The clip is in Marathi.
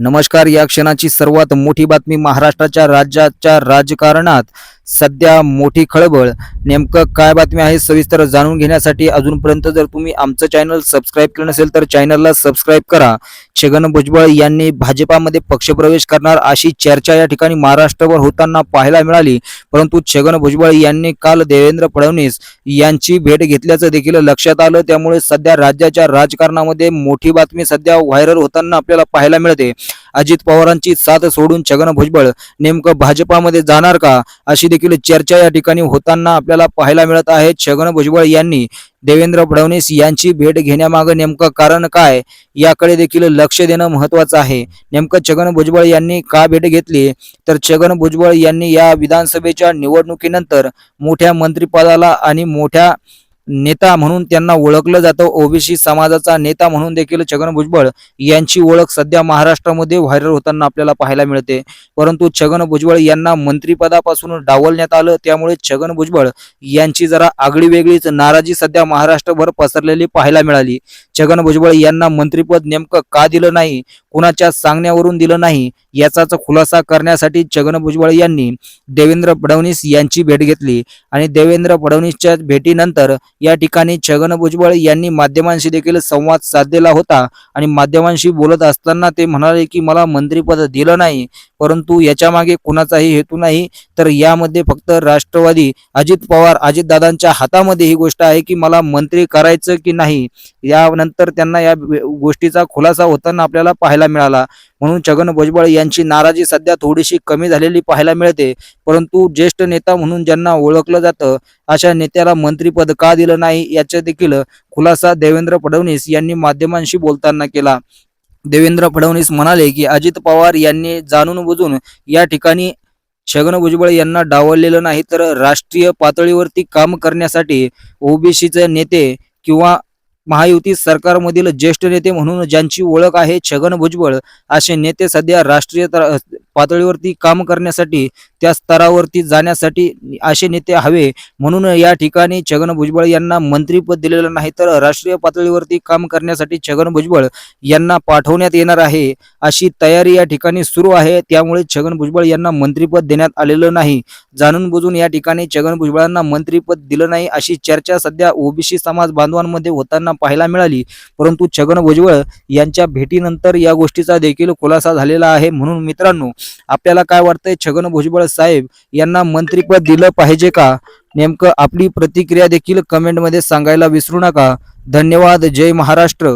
नमस्कार या क्षणाची सर्वात मोठी बातमी महाराष्ट्राच्या राज्याच्या राजकारणात. सध्या मोठी खळबळ. नेमकं काय बातमी आहे सविस्तर जाणून घेण्यासाठी अजूनपर्यंत जर तुम्ही आमचं चॅनल सबस्क्राईब केलं नसेल तर चॅनलला सबस्क्राईब करा. छगन भुजबळ यांनी भाजपामध्ये पक्षप्रवेश करणार अशी चर्चा या ठिकाणी महाराष्ट्रावर होताना पाहायला मिळाली. परंतु छगन भुजबळ यांनी काल देवेंद्र फडणवीस यांची भेट घेतल्याचं देखील लक्षात आलं. त्यामुळे सध्या राज्याच्या राजकारणामध्ये मोठी बातमी सध्या व्हायरल होताना आपल्याला पाहायला मिळते. अजित पवारांची साथ सोडून छगन भुजबळ नेमकं भाजपामध्ये जाणार का? अशी देखील चर्चा या ठिकाणी होताना आपल्याला पाहायला मिळत आहे. छगन भुजबळ यांनी देवेंद्र फडणवीस यांची भेट घेण्यामागं नेमकं कारण काय? याकडे देखील लक्ष देणं महत्वाचं आहे. नेमकं छगन भुजबळ यांनी का भेट घेतली? तर छगन भुजबळ यांनी या विधानसभेच्या निवडणुकीनंतर मोठ्या मंत्रिपदाला आणि मोठ्या नेता म्हणून त्यांना ओळखलं जातं. ओबीसी समाजाचा नेता म्हणून देखील छगन भुजबळ यांची ओळख सध्या महाराष्ट्रामध्ये व्हायरल होताना आपल्याला पाहायला मिळते. परंतु छगन भुजबळ यांना मंत्रिपदापासून डावलण्यात आलं. त्यामुळे छगन भुजबळ यांची जरा आगळी वेगळीच नाराजी सध्या महाराष्ट्रभर पसरलेली पाहायला मिळाली. छगन भुजबळ यांना मंत्रिपद नेमकं का दिलं नाही? कुणाच्या सांगण्यावरून दिलं नाही याचाच खुलासा करण्यासाठी छगन भुजबळ यांनी देवेंद्र फडणवीस यांची भेट घेतली. आणि देवेंद्र फडणवीसच्या भेटीनंतर या ठिकाणी छगन भुजबळ यांनी माध्यमांशी देखील संवाद साधलेला होता. आणि माध्यमांशी बोलत असताना ते म्हणाले की मला मंत्रिपद दिलं नाही परंतु याच्या मागे कुणाचाही हेतू नाही. तर यामध्ये फक्त राष्ट्रवादी अजित पवार अजितदादांच्या हातामध्ये ही गोष्ट आहे की मला मंत्री करायचं की नाही. यानंतर त्यांना या गोष्टीचा खुलासा होताना आपल्याला पाहायला मिळाला. म्हणून छगन भुजबळ यांची नाराजी सध्या थोडीशी कमी झालेली पाहायला मिळते. परंतु ज्येष्ठ नेता म्हणून ज्यांना ओळखलं जातं अशा नेत्याला मंत्रीपद का दिलं नाही याचा देखील खुलासा देवेंद्र फडणवीस यांनी माध्यमांशी बोलताना केला. देवेंद्र फडणवीस म्हणाले की अजित पवार यांनी जाणून बुजून या ठिकाणी छगन भुजबळ यांना डावललेलं नाही तर राष्ट्रीय पातळीवरती काम करण्यासाठी ओबीसीचे नेते किंवा महायुती सरकारमधील ज्येष्ठ नेते म्हणून ज्यांची ओळख आहे छगन भुजबळ असे नेते सध्या राष्ट्रीय पातळीवरती काम करण्यासाठी त्या स्तरावरती जाण्यासाठी असे नेते हवे. म्हणून या ठिकाणी छगन भुजबळ यांना मंत्रीपद दिलेलं नाही तर राष्ट्रीय पातळीवरती काम करण्यासाठी छगन भुजबळ यांना पाठवण्यात येणार आहे. अशी तयारी या ठिकाणी सुरू आहे. त्यामुळे छगन भुजबळ यांना मंत्रीपद देण्यात आलेलं नाही. जाणून बुजून या ठिकाणी छगन भुजबळांना मंत्रीपद दिलं नाही अशी चर्चा सध्या ओबीसी समाज बांधवांमध्ये होताना पाहायला मिळाली. परंतु छगन भुजबळ यांच्या भेटीनंतर या गोष्टीचा देखील खुलासा झालेला आहे. म्हणून मित्रांनो आपल्याला काय वाटतंय? छगन भुजबळ साहेब यांना मंत्रिपद दिलं पाहिजे का? नेमकं आपली प्रतिक्रिया देखील कमेंटमध्ये सांगायला विसरू नका. धन्यवाद. जय महाराष्ट्र.